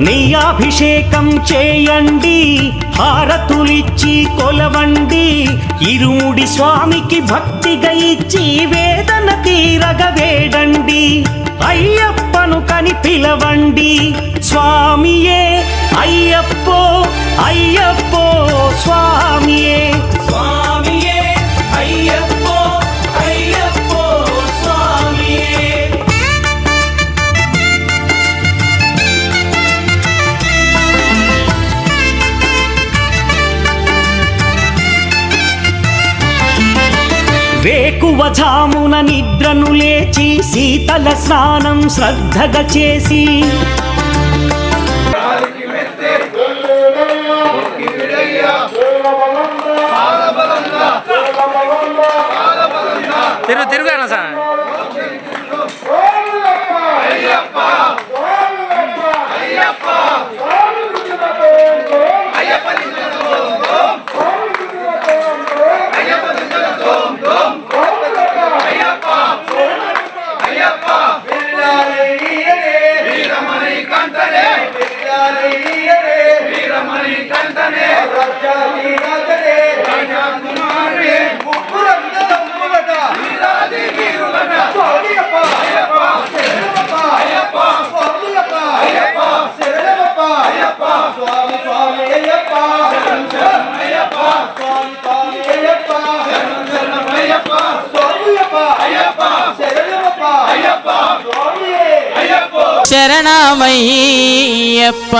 స్వామియే చేయండి హారతులిచ్చి కొలవండి ఇరుముడి స్వామికి భక్తిగా ఇచ్చి వేదన తీరగ వేడండి అయ్యప్పను కని పిలవండి స్వామియే అయ్యప్పో అయ్యప్పో స్వామియే. వేకువజామున నిద్రను లేచి శీతల స్నానం శ్రద్ధగా చేసి శరణమయ్యప్ప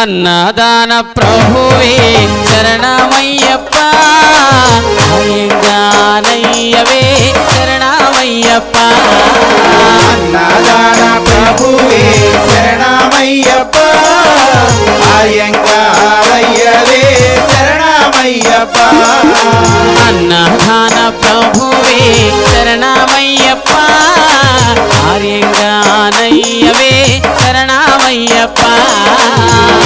అన్నదాన ప్రభువే శరణమయ్యప్ప అయ్యంగానయ్యవే శరణమయ్యప్ప అన్నదాన ప్రభువే శరణమయ్యప్ప అయ్యంగారయ్యవే శరణమయ్యప్ప అన్నదాన ప్రభువే శరణమయ్యప్ప. ఆర్యంగానయ్యవే శరణమయ్యప్ప.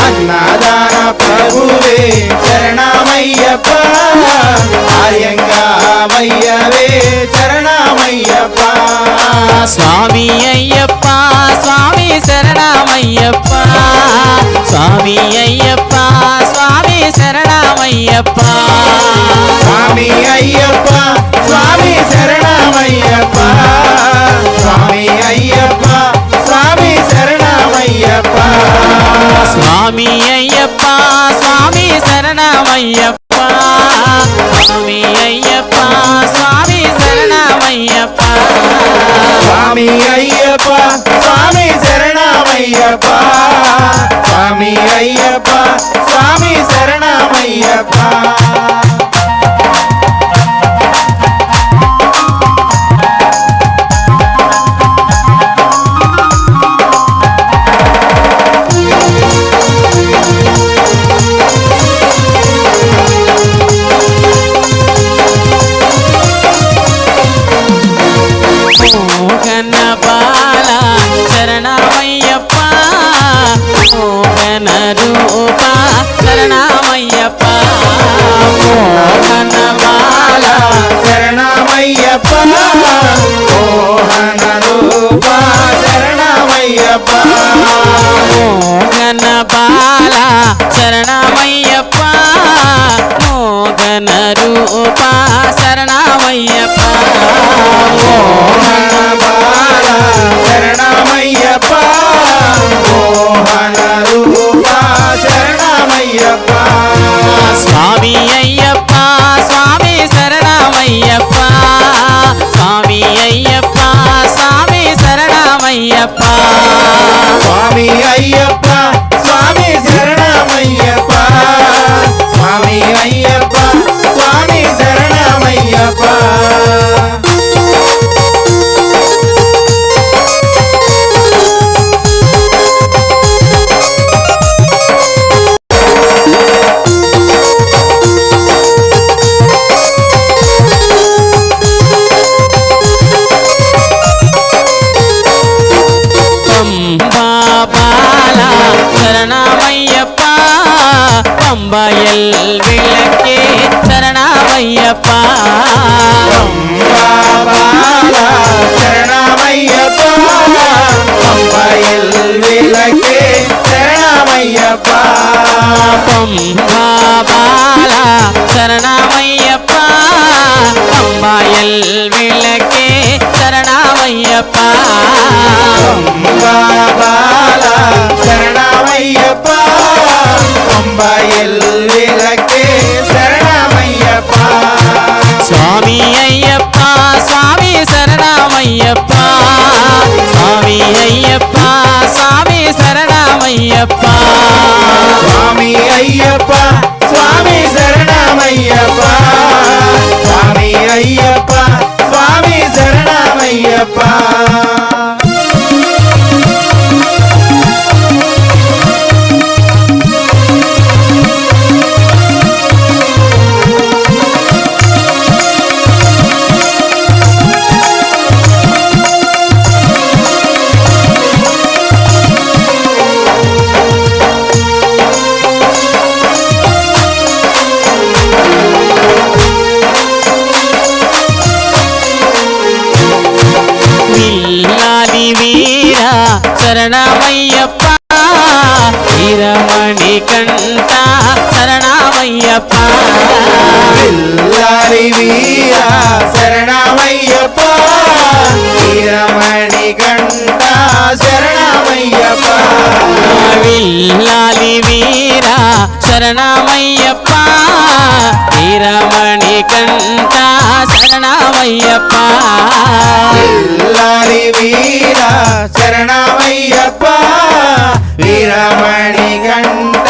అన్నదాన ప్రభువే శరణమయ్యప్ప. అయ్యంగామయ్యవే சரணமையப்பா சுவாமி ஐயப்பா சுவாமி சரணமையப்பா சுவாமி ஐயப்பா சுவாமி சரணமையப்பா சுவாமி ஐயப்பா சுவாமி சரணமையப்பா சுவாமி ஐயப்பா சுவாமி சரணமையப்பா சுவாமி ஐயப்பா சுவாமி சரணமையப்பா சுவாமி ஐயப்பா சுவாமி ஐயப்பா சுவாமி சரணமையப்பா. சுவாமி ஐயப்பா சுவாமி சரணமையப்பா. రూపా శరణమయ్యప్ప మోహన బాల శరణమయ్యప్ప మోహన రూపా శరణమయ్యప్ప స్వామి అయ్యప్ప స్వామి శరణమయ్యప్ప స్వామి అయ్యప్ప స్వామి శరణమయ్యప్ప స్వామి అయ్యప్ప స్వామి శరణమయ్యప్ప స్వామి అయ్యప్ప சரணமையப்பா விளக்கே சரணமையப்பா பாபாலா சரணமையப்பா அம்பாயல் விளக்கே சரணமையப்பா பாபாலா சரணமையப்பா அம்பாயல் விளக்கே சரணமையப்பா. శరణమయ్యప్ప పంపయల్ విలకే శరణమయ్యప్ప స్వామి అయ్యప్ప స్వామి శరణమయ్యప్ప స్వామి అయ్యప్ప స్వామి శరణమయ్యప్ప స్వామి అయ్యప్ప స్వామి శరణమయ్యప్ప శరణమయ్యప్ప వీరమణి కంట శరణమయ్యప్ప పిల్లారి వీర శరణమయ్యప్ప వీరమణి కంట శరణమయ్యప్ప విల్లాలి వీర శరణమయ్యప్ప వీరమణి కంట శరణమయ్యప్ప పిల్లారి వీర శరణమయ్యప్ప వీరమణి కంట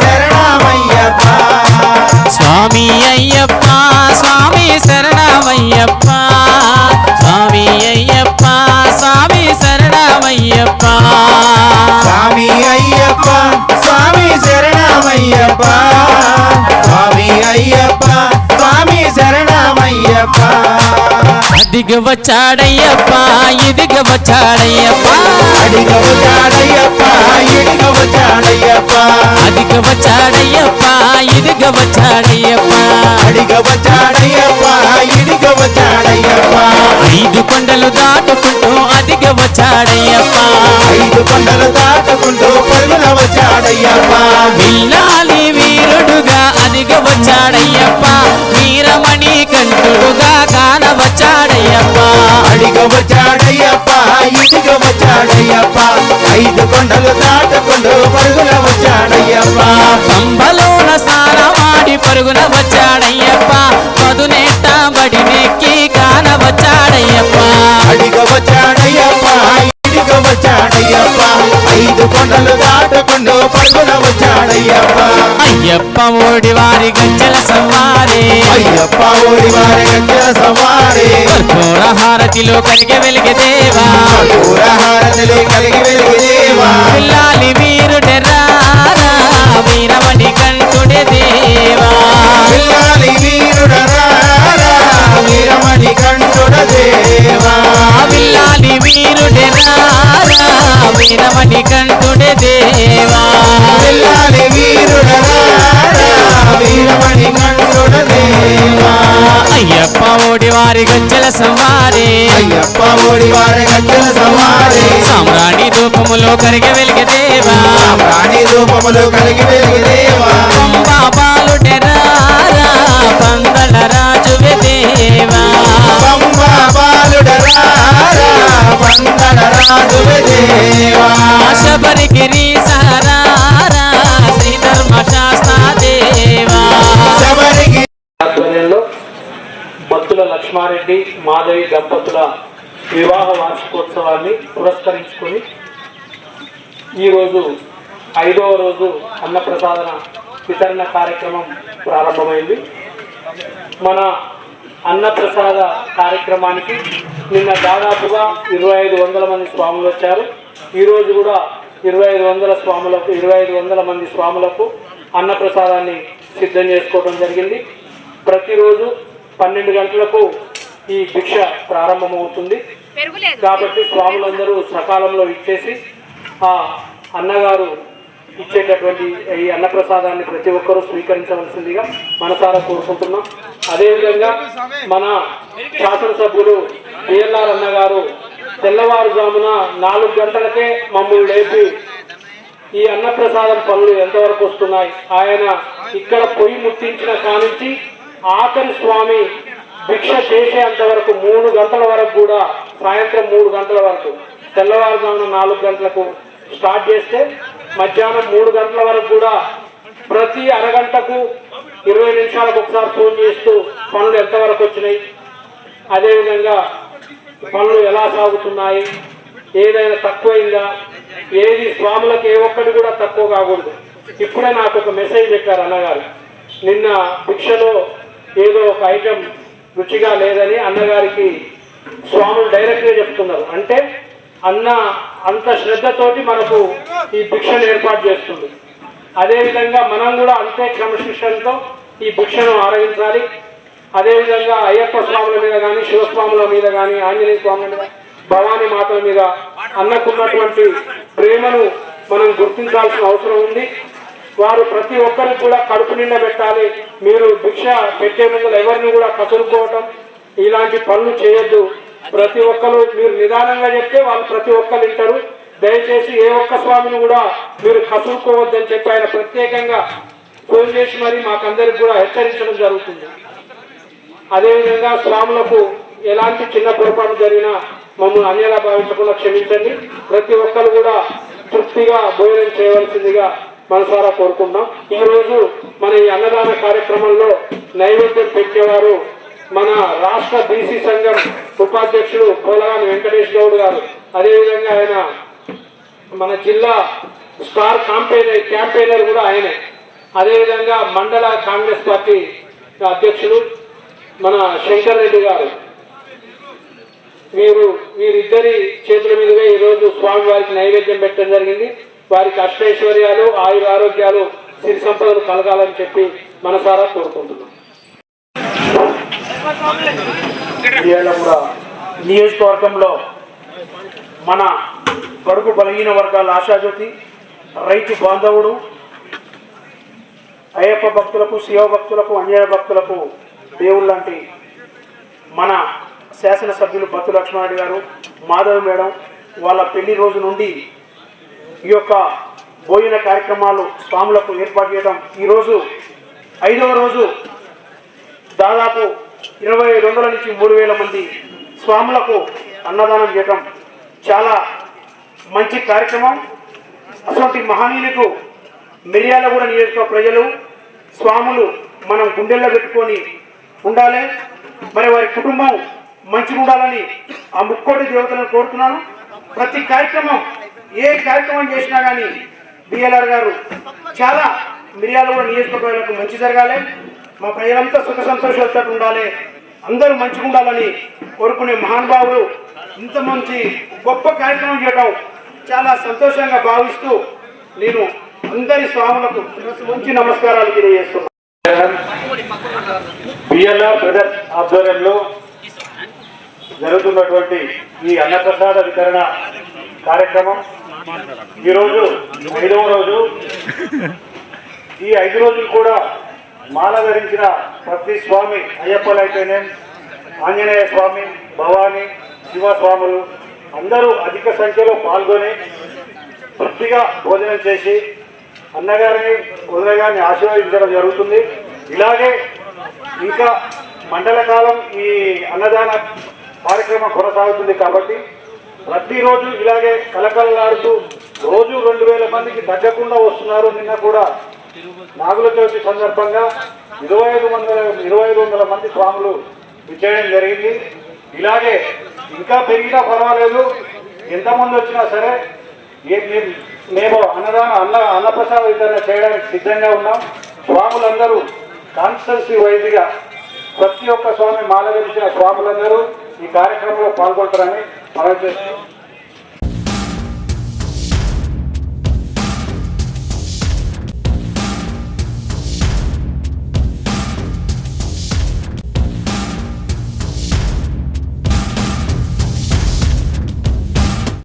శరణమయ్యప్ప స్వామి అయ్యప్ప స్వామి శరణమయ్యప్ప స్వామి అయ్యప్ప స్వామి శరణమయ్యప్ప స్వామి అయ్యప్ప స్వామి శరణమయ్యప్ప స్వామి అయ్యప్ప స్వామి శరణమయ్యప్ప. అదిగ వచ్చాడయ్యప్ప ఇదిగ వచ్చాడయ్యప్ప. అడిగ వచ్చాడయ్యప్ప ఇడిగ వచ్చాడయ్యప్ప. అదిగ వచ్చాడయ్యప్ప ఇదిగ వచ్చాడయ్యప్ప. అడిగ వచ్చాడయ్యప్ప ఇడిగ వచ్చాడయ్యప్ప. ఐదు కొండలు దాటుకుంటూ అదిగ వచ్చాడయ్యప్ప. ఐదు కొండలు దాటుకుంటూ పరుగున వచ్చాడయ్యప్ప. విల్లాలి వచ్చాడయ్యప్ప ఇడిగ వచ్చాడయ్యప్ప ఐదు కొండలు దాటుకుంటూ పరుగున వచ్చాడయ్యప్ప పంబలోన స్నానమాడి పరుగున వచ్చాడయ్యప్ప ఐదు కొండలు దాటుకుంటూ పరుగున వచ్చాడయ్యప్ప. అయ్యప్ప ఓడి వారి గజ్జల సవారే. అయ్యప్ప ఓడి వారి గంజల సవారి. కర్పూర హారతిలో కరిగె వెలిగే దేవా. హారతిలో కలిగి వెలిగిదేవా పిల్లాలి వీరుడెర్రారా వీరమణి కంఠుడే దేవా. పిల్లాలి వీరుడరారా వీరమణి కంఠుడ దేవా. వీరుడెర్రారా వీరమణి కంఠుడే దేవా. పిల్లాలి వీరుడరారా వీరమణి కంఠుడ దేవా. అయ్యప్ప ఓడి వారి గజ్జల సవారే. అయ్యప్ప ఓడి వారి గంజల సవారి. సామ్రాణి రూపములో కరిగె వెలిగే దేవా. ప్రాణి రూపములు కలిగి వెలిగిదేవా బాలుడెరారా పందల రాజువే దేవా. శబరిగిరి దేవా భక్తుల లక్ష్మారెడ్డి మాధవి దంపతుల వివాహ వార్షికోత్సవాన్ని పురస్కరించుకొని ఈరోజు ఐదవ రోజు అన్నప్రసాదన వితరణ కార్యక్రమం ప్రారంభమైంది. మన అన్నప్రసాద కార్యక్రమానికి నిన్న దాదాపుగా ఇరవై ఐదు వందల మంది స్వాములు వచ్చారు. ఈరోజు కూడా ఇరవై ఐదు వందల స్వాములకు ఇరవై ఐదు వందల మంది స్వాములకు అన్నప్రసాదాన్ని సిద్ధం చేసుకోవడం జరిగింది. ప్రతిరోజు పన్నెండు గంటలకు ఈ భిక్ష ప్రారంభమవుతుంది. కాబట్టి స్వాములందరూ సకాలంలో ఇచ్చేసి ఆ అన్నగారు ఇచ్చేటటువంటి ఈ అన్నప్రసాదాన్ని ప్రతి ఒక్కరూ స్వీకరించవలసిందిగా మనసారా కోరుకుంటున్నాం. అదేవిధంగా మన శాసనసభ్యులు బిఎల్ఆర్ అన్నగారు తెల్లవారుజామున నాలుగు గంటలకే మమ్మల్ని లేపి ఈ అన్నప్రసాదం పనులు ఎంతవరకు వస్తున్నాయి? ఆయన ఇక్కడ పొయ్యి ముట్టించిన కానించి ఆఖరి స్వామి భిక్ష చేసేంత వరకు మూడు గంటల వరకు కూడా సాయంత్రం మూడు గంటల వరకు తెల్లవారుజామున నాలుగు గంటలకు స్టార్ట్ చేస్తే మధ్యాహ్నం మూడు గంటల వరకు కూడా ప్రతి అరగంటకు ఇరవై నిమిషాలకు ఒకసారి ఫోన్ చేస్తూ పనులు ఎంతవరకు వచ్చినాయి? అదేవిధంగా పనులు ఎలా సాగుతున్నాయి? ఏదైనా తక్కువైందా? ఏది స్వాములకు ఏ ఒక్కటి కూడా తక్కువ కాకూడదు. ఇప్పుడే నాకు ఒక మెసేజ్ పెట్టారు అన్నగారు. నిన్న భిక్షలో ఏదో ఒక ఐటెం రుచిగా లేదని అన్నగారికి స్వాములు డైరెక్ట్గా చెప్తున్నారు. అంటే అన్న అంత శ్రద్ధతోటి మనకు ఈ భిక్షను ఏర్పాటు చేస్తుంది. అదేవిధంగా మనం కూడా అంతే క్రమశిక్షణతో ఈ భిక్షను ఆరగించాలి. అదేవిధంగా అయ్యప్ప స్వాముల మీద కానీ శివస్వాముల మీద కానీ ఆంజనేయ స్వాముల మీద భవానీ మాతల మీద అన్నకున్నటువంటి ప్రేమను మనం గుర్తించాల్సిన అవసరం ఉంది. వారు ప్రతి ఒక్కరికి కూడా కడుపు నిండా పెట్టాలి. మీరు భిక్ష పెట్టే ముందు ఎవరిని కూడా కసురుకోవటం ఇలాంటి పనులు చేయొద్దు. ప్రతి ఒక్కరు మీరు నిదానంగా చెప్తే వాళ్ళు ప్రతి ఒక్కరు వింటారు. దయచేసి ఏ ఒక్క స్వామిని కూడా మీరు కసురుకోవద్దని చెప్పి ఆయన ప్రత్యేకంగా ఫోన్ చేసి మరి మాకందరికి కూడా హెచ్చరించడం జరుగుతుంది. అదేవిధంగా స్వాములకు ఎలాంటి చిన్న పొరపాటు జరిగినా మమ్మల్ని అన్యలా భావించకుండా క్షమించండి. ప్రతి ఒక్కరు కూడా తృప్తిగా భోజనం చేయవలసిందిగా మనసారా కోరుకుంటాం ఈరోజు మన ఈ అన్నదాన కార్యక్రమంలో నైవేద్యం పెట్టేవారు మన రాష్ట్ర బీసీ సంఘం ఉపాధ్యక్షుడు పోలగాని వెంకటేష్ గౌడ్ గారు. అదేవిధంగా ఆయన మన జిల్లా స్టార్ క్యాంపెయినర్ క్యాంపెయినర్ కూడా ఆయనే. అదేవిధంగా మండల కాంగ్రెస్ పార్టీ అధ్యక్షుడు మన శంకర్ రెడ్డి గారు. వీరు వీరిద్దరి చేతుల మీదుగా ఈరోజు స్వామి వారికి నైవేద్యం పెట్టడం జరిగింది. వారికి అష్టైశ్వర్యాలు ఆయుర ఆరోగ్యాలు సిరి సంపదలు కలగాలని చెప్పి మనసారా కోరుకుంటున్నాం. ఇవాళ కూడా నియోజకవర్గంలో మన కడుపు బలహీన వర్గాల ఆశాజ్యోతి రైతు బాంధవుడు అయ్యప్ప భక్తులకు శివ భక్తులకు అన్యాయ భక్తులకు దేవుళ్ళంటి మన శాసనసభ్యులు బత్తు లక్ష్మారెడ్డి గారు మాధవ్ మేడం వాళ్ళ పెళ్ళి రోజు నుండి ఈ యొక్క భోజన కార్యక్రమాలు స్వాములకు ఏర్పాటు చేయడం. ఈరోజు ఐదవ రోజు దాదాపు ఇరవై ఐదు వందల నుంచి మూడు వేల మంది స్వాములకు అన్నదానం చేయటం చాలా మంచి కార్యక్రమం. అటువంటి మహనీయులకు మిర్యాలగూడ నియోజక ప్రజలు స్వాములు మనం గుండెల్లో పెట్టుకొని ఉండాలి. మరి వారి కుటుంబం మంచిగా ఉండాలని ఆ ముక్కోటి దేవతలను కోరుతున్నాను. ప్రతి కార్యక్రమం ఏ కార్యక్రమం చేసినా కానీ బిఎల్ఆర్ గారు చాలా మిర్యాలగూడ నియోజకవర్గాలకు మంచి జరగాలి. మా ప్రజలంతా సుఖ సంతోషాలతో ఉండాలి అందరూ మంచిగా ఉండాలని కోరుకునే మహానుభావులు ఇంత మంచి గొప్ప కార్యక్రమం చేయడం చాలా సంతోషంగా భావిస్తూ నేను అందరి స్వాములకు మంచి నమస్కారాలు తెలియజేస్తున్నాను. బిఎల్ఆర్ బ్రదర్స్ ఆధ్వర్యంలో జరుగుతున్నటువంటి ఈ అన్నప్రసాద వితరణ కార్యక్రమం. ఈరోజు ఐదవ రోజు. ఈ ఐదు రోజులు కూడా మాల ధరించిన ప్రతి స్వామి అయ్యప్పలైతేనే ఆంజనేయ స్వామి భవాని శివస్వాములు అందరూ అధిక సంఖ్యలో పాల్గొని తృప్తిగా భోజనం చేసి అన్నగారిని వదినగారిని ఆశీర్వదించడం జరుగుతుంది. ఇలాగే ఇంకా మండల కాలం ఈ అన్నదాన కార్యక్రమం కొనసాగుతుంది కాబట్టి ప్రతిరోజు ఇలాగే కలకలలాడుతూ రోజు రెండు వేల మందికి తగ్గకుండా వస్తున్నారు. నిన్న కూడా నాగుల చవితి సందర్భంగా ఇరవై ఐదు వందల ఇరవై ఐదు వందల మంది స్వాములు విచ్చేయడం జరిగింది. ఇలాగే ఇంకా పెరిగినా పర్వాలేదు. ఎంతమంది వచ్చినా సరే మేము అన్నదాన అన్న అన్నప్రసాద వితరణ చేయడానికి సిద్ధంగా ఉన్నాం. స్వాములందరూ కాన్స్టెన్సీ వైద్యుగా ప్రతి ఒక్క స్వామి మాల స్వాములందరూ ఈ కార్యక్రమంలో పాల్గొంటారని మనం చేస్తున్నాం.